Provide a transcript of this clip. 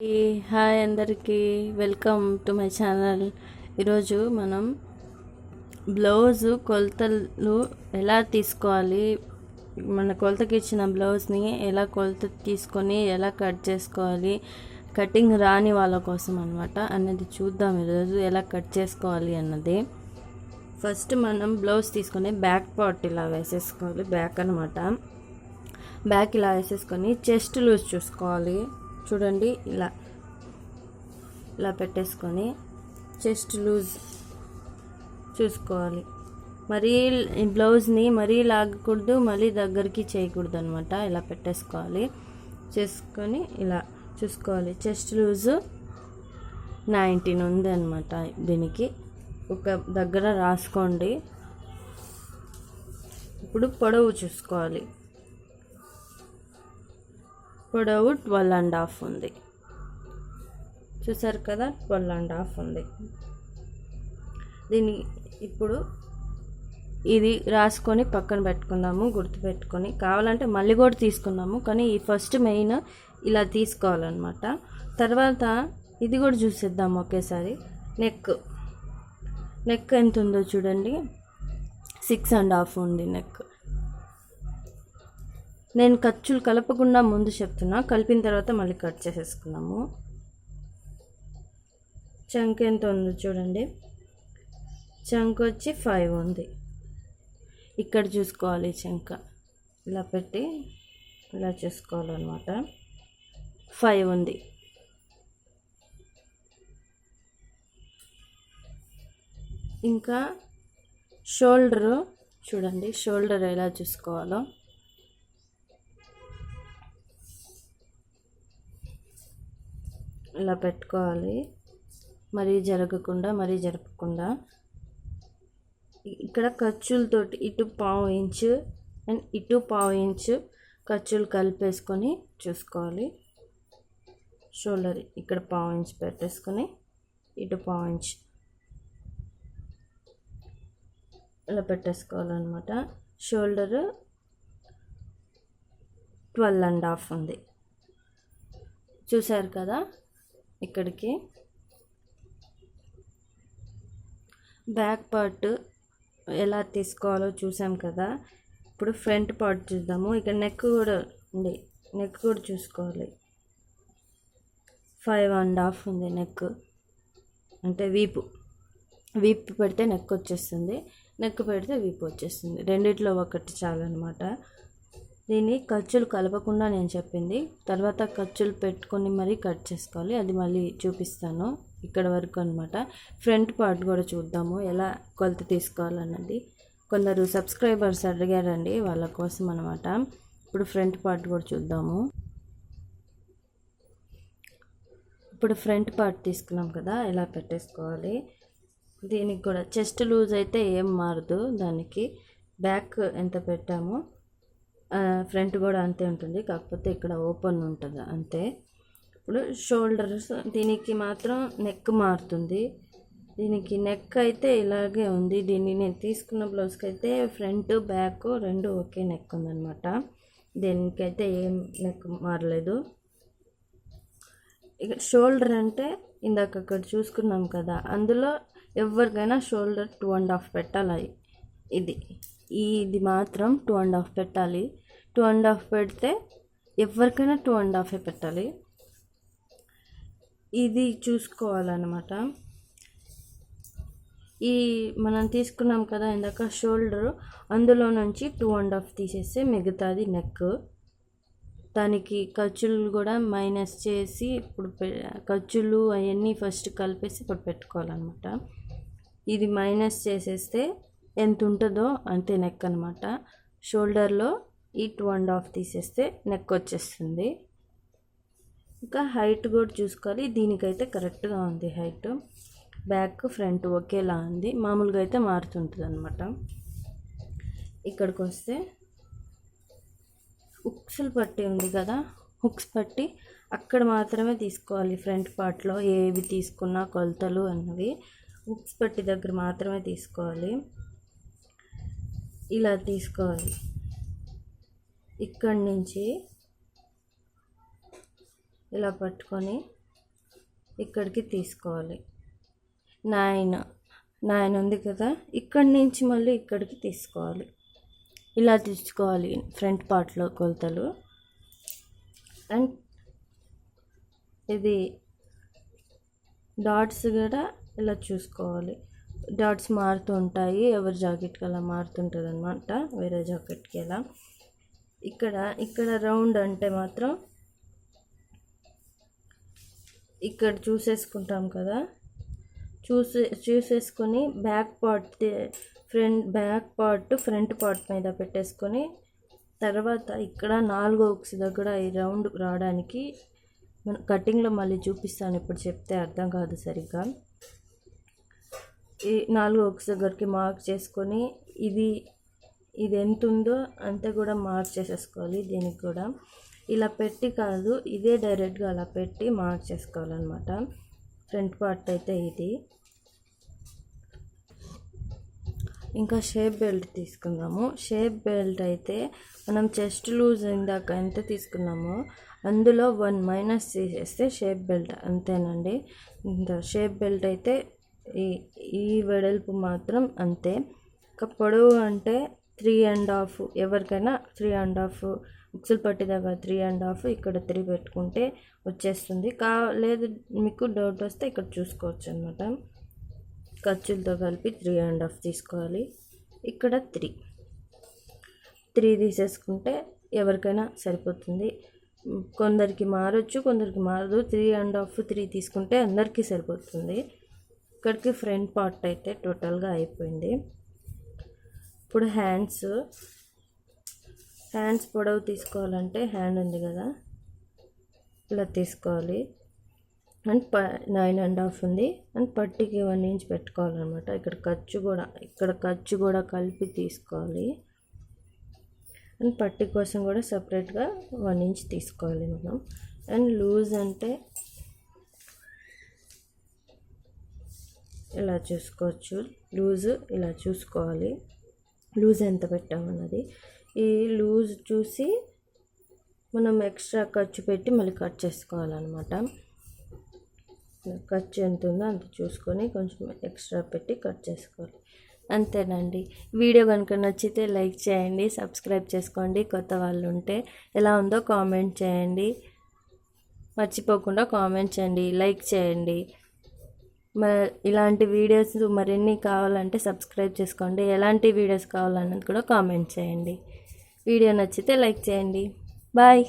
Hi అందరికీ welcome to my channel. ఈరోజు మనం బ్లౌజ్ కొలతలు ఎలా తీసుకోవాలి మన కొలతకి ఇచ్చిన బ్లౌజ్ని ఎలా కొలత తీసుకొని ఎలా కట్ చేసుకోవాలి కటింగ్ రాని వాళ్ళ కోసం అనమాట అన్నది చూద్దాం ఈరోజు ఎలా కట్ చేసుకోవాలి అన్నది. ఫస్ట్ మనం బ్లౌజ్ తీసుకొని బ్యాక్ పార్ట్ ఇలా వేసేసుకోవాలి బ్యాక్ అనమాట బ్యాక్ ఇలా వేసేసుకొని చెస్ట్ లూజ్ చూసుకోవాలి. చూడండి ఇలా ఇలా పెట్టేసుకొని చెస్ట్ లూజ్ చూసుకోవాలి. మరీ బ్లౌజ్ని మరీ లాగకూడదు మళ్ళీ దగ్గరికి చేయకూడదు అనమాట ఇలా పెట్టేసుకోవాలి. చేసుకొని ఇలా చూసుకోవాలి. చెస్ట్ లూజ్ నైన్టీన్ ఉంది అనమాట దీనికి. ఒక దగ్గర రాసుకోండి. ఇప్పుడు పొడవు చూసుకోవాలి. పొడవు ట్వెల్వ్ అండ్ హాఫ్ ఉంది. చూసారు కదా ట్వెల్వ్ అండ్ హాఫ్ ఉంది. దీన్ని ఇప్పుడు ఇది రాసుకొని పక్కన పెట్టుకుందాము గుర్తుపెట్టుకొని కావాలంటే మళ్ళీ కూడా తీసుకున్నాము కానీ ఈ ఫస్ట్ మెయిన్ ఇలా తీసుకోవాలన్నమాట. తర్వాత ఇది కూడా చూసేద్దాం ఒకేసారి. నెక్. నెక్ ఎంత ఉందో చూడండి. సిక్స్ అండ్ హాఫ్ ఉంది నెక్. నేను ఖర్చులు కలపకుండా ముందు చెప్తున్నా. కలిపిన తర్వాత మళ్ళీ కట్ చేసేసుకున్నాము చంక్ ఎంత ఉందో చూడండి. చంక్ వచ్చి ఫైవ్ ఉంది. ఇక్కడ చూసుకోవాలి చంక. ఇలా పెట్టి ఇలా చూసుకోవాలన్నమాట. ఫైవ్ ఉంది. ఇంకా షోల్డరు చూడండి. షోల్డర్ ఎలా చూసుకోవాలో. ఇలా పెట్టుకోవాలి. మరీ జరగకుండా మరీ జరపకుండా. ఇక్కడ ఖర్చులతోటి ఇటు పావు ఇంచు అండ్ ఇటు పావు ఇంచు ఖర్చులు కలిపేసుకొని చూసుకోవాలి. షోల్డర్ ఇక్కడ పావు ఇంచ్ పెట్టేసుకొని ఇటు పావు ఇంచ్ ఇలా పెట్టేసుకోవాలన్నమాట. షోల్డర్ ట్వెల్వ్ అండ్ హాఫ్ ఉంది. చూసారు కదా? ఇక్కడికి. బ్యాక్ పార్ట్ ఎలా తీసుకోవాలో చూసాం కదా. ఇప్పుడు ఫ్రంట్ పార్ట్ చూద్దాము. ఇక్కడ నెక్ కూడా ఉంది. నెక్ కూడా చూసుకోవాలి. ఫైవ్ అండ్ హాఫ్ ఉంది నెక్. అంటే వీపు. వీపు పెడితే నెక్ వచ్చేస్తుంది. నెక్ పెడితే వీపు వచ్చేస్తుంది. రెండిట్లో ఒకటి చాలన్నమాట. దీన్ని ఖర్చులు కలపకుండా నేను చెప్పింది. తర్వాత ఖర్చులు పెట్టుకొని మరీ కట్ చేసుకోవాలి. అది మళ్ళీ చూపిస్తాను. ఇక్కడ వరకు అనమాట ఫ్రంట్ పార్ట్ కూడా చూద్దాము. ఎలా కొలత తీసుకోవాలన్నది. కొందరు సబ్స్క్రైబర్స్ అడిగారండి వాళ్ళ కోసం అనమాట ఇప్పుడు ఫ్రంట్ పార్ట్ కూడా చూద్దాము. ఇప్పుడు ఫ్రంట్ పార్ట్ తీసుకున్నాం కదా. ఎలా పెట్టేసుకోవాలి? దీనికి కూడా చెస్ట్ లూజ్ అయితే ఏం మారదు. దానికి బ్యాక్ ఎంత పెట్టామో? ఫ్రంట్ కూడా అంతే ఉంటుంది. కాకపోతే ఇక్కడ ఓపెన్ ఉంటుంది. అంతే. ఇప్పుడు షోల్డర్స్ దీనికి మాత్రం నెక్ మారుతుంది. దీనికి నెక్ అయితే ఇలాగే ఉంది. దీన్ని నేను తీసుకున్న బ్లౌజ్కి అయితే ఫ్రంట్ బ్యాక్ రెండు ఒకే నెక్ ఉందన్నమాట. దీనికైతే ఏం నెక్ మారలేదు. ఇక షోల్డర్ అంటే ఇందాక అక్కడ చూసుకున్నాం కదా. అందులో ఎవరికైనా షోల్డర్ టూ అండ్ హాఫ్ పెట్టాలి. ఇది. ఇది మాత్రం టూ అండ్ హాఫ్ పెట్టాలి. టూ అండ్ హాఫ్ పెడితే ఎవరికైనా టూ అండ్ హాఫే పెట్టాలి. ఇది చూసుకోవాలన్నమాట. ఈ మనం తీసుకున్నాం కదా ఇందాక షోల్డర్ అందులో నుంచి టూ అండ్ హాఫ్ తీసేస్తే మిగతాది నెక్ దానికి ఖర్చులు కూడా మైనస్ చేసి ఇప్పుడు ఖర్చులు అవన్నీ ఫస్ట్ కలిపేసి ఇప్పుడు పెట్టుకోవాలన్నమాట. ఇది మైనస్ చేసేస్తే ఎంత ఉంటుందో అంతే నెక్ అనమాట షోల్డర్లో ఈ టూ అండ్ హాఫ్ తీసేస్తే నెక్ వచ్చేస్తుంది. ఇంకా హైట్ కూడా చూసుకోవాలి. దీనికైతే కరెక్ట్గా ఉంది హైట్ బ్యాక్ ఫ్రంట్ ఒకేలా ఉంది. మామూలుగా అయితే మారుతుంటుంది అనమాట ఇక్కడికి వస్తే హుక్స్లు పట్టి ఉంది కదా. హుక్స్ పట్టి అక్కడ మాత్రమే తీసుకోవాలి. ఫ్రంట్ పార్ట్లో ఏవి తీసుకున్నా కొలతలు అన్నవి. హుక్స్ పట్టి దగ్గర మాత్రమే తీసుకోవాలి. ఇలా తీసుకోవాలి. ఇక్కడి నుంచి ఇలా పట్టుకొని ఇక్కడికి తీసుకోవాలి. నైన్ నైన్ ఉంది కదా ఇక్కడి నుంచి మళ్ళీ ఇక్కడికి తీసుకోవాలి. ఇలా తీసుకోవాలి ఫ్రంట్ పార్ట్లో కొలతలు. అండ్ ఇది డాట్స్ కూడా ఇలా చూసుకోవాలి. డాట్స్ మారుతూ ఉంటాయి ఎవరి జాకెట్కి అలా మారుతుంటుంది అనమాట వేరే జాకెట్కి ఎలా ఇక్కడ ఇక్కడ రౌండ్ అంటే మాత్రం ఇక్కడ చూసేసుకుంటాం కదా. చూసే చూసేసుకొని back part front back part front part మీద పెట్టేసుకొని తర్వాత ఇక్కడ నాలుగో ఒకసి దగ్గర ఈ రౌండ్ రావడానికి మన కటింగ్లో మళ్ళీ చూపిస్తాను. ఇప్పుడు చెప్తే అర్థం కాదు సరిగ్గా. ఈ నాలుగు ఒక దగ్గరికి మార్క్ చేసుకొని ఇది ఇది ఎంత ఉందో అంతే కూడా మార్క్ చేసేసుకోవాలి దీనికి కూడా. ఇలా పెట్టి కాదు ఇదే డైరెక్ట్గా అలా పెట్టి మార్క్ చేసుకోవాలన్నమాట. ఫ్రంట్ పార్ట్ అయితే ఇది. ఇంకా షేప్ బెల్ట్ తీసుకుందాము. షేప్ బెల్ట్ అయితే మనం చెస్ట్ లూజ్ ఇందాక ఎంత తీసుకున్నామో అందులో వన్ మైనస్ తీసేస్తే షేప్ బెల్ట్ అంతేనండి. ఇంకా షేప్ బెల్ట్ అయితే ఈ ఈ వెడల్పు మాత్రం అంతే. ఇంకా పొడవు అంటే త్రీ అండ్ హాఫ్ ఎవరికైనా త్రీ అండ్ హాఫ్ ఉక్సులు పట్టి దగ్గర త్రీ అండ్ హాఫ్ ఇక్కడ త్రీ పెట్టుకుంటే వచ్చేస్తుంది. కా లేదు మీకు డౌట్ వస్తే ఇక్కడ చూసుకోవచ్చు అనమాట ఖర్చులతో కలిపి త్రీ అండ్ హాఫ్ తీసుకోవాలి. ఇక్కడ త్రీ. త్రీ తీసేసుకుంటే ఎవరికైనా సరిపోతుంది. కొందరికి మారొచ్చు కొందరికి మారదు. త్రీ అండ్ హాఫ్ త్రీ తీసుకుంటే అందరికీ సరిపోతుంది. ఇక్కడికి ఫ్రంట్ పార్ట్ అయితే టోటల్గా అయిపోయింది. ఇప్పుడు హ్యాండ్స్ హ్యాండ్స్ పొడవు తీసుకోవాలంటే హ్యాండ్ ఉంది కదా ఇలా తీసుకోవాలి. అండ్ ప నైన్ అండ్ హాఫ్ ఉంది. అండ్ పట్టికి వన్ ఇంచ్ పెట్టుకోవాలన్నమాట. ఇక్కడ ఖర్చు కూడా ఇక్కడ ఖర్చు కూడా కలిపి తీసుకోవాలి. అండ్ పట్టి కోసం కూడా సపరేట్గా వన్ ఇంచ్ తీసుకోవాలి మనం. అండ్ లూజ్ అంటే ఇలా చూసుకోవచ్చు. లూజ్ ఇలా చూసుకోవాలి. లూజ్ ఎంత పెట్టామన్నది ఈ లూజ్ చూసి మనం ఎక్స్ట్రా ఖర్చు పెట్టి మళ్ళీ కట్ చేసుకోవాలన్నమాట. ఖర్చు ఎంత ఉందో అంత చూసుకొని కొంచెం ఎక్స్ట్రా పెట్టి కట్ చేసుకోవాలి. అంతేనండి. వీడియో కనుక నచ్చితే లైక్ చేయండి సబ్స్క్రైబ్ చేసుకోండి. కొత్త వాళ్ళు ఉంటే ఎలా ఉందో కామెంట్ చేయండి. మర్చిపోకుండా కామెంట్ చేయండి లైక్ చేయండి. ఇలాంటి వీడియోస్ మరిన్ని కావాలంటే సబ్స్క్రైబ్ చేసుకోండి. ఎలాంటి వీడియోస్ కావాలన్నది కూడా కామెంట్ చేయండి. వీడియో నచ్చితే లైక్ చేయండి. బాయ్.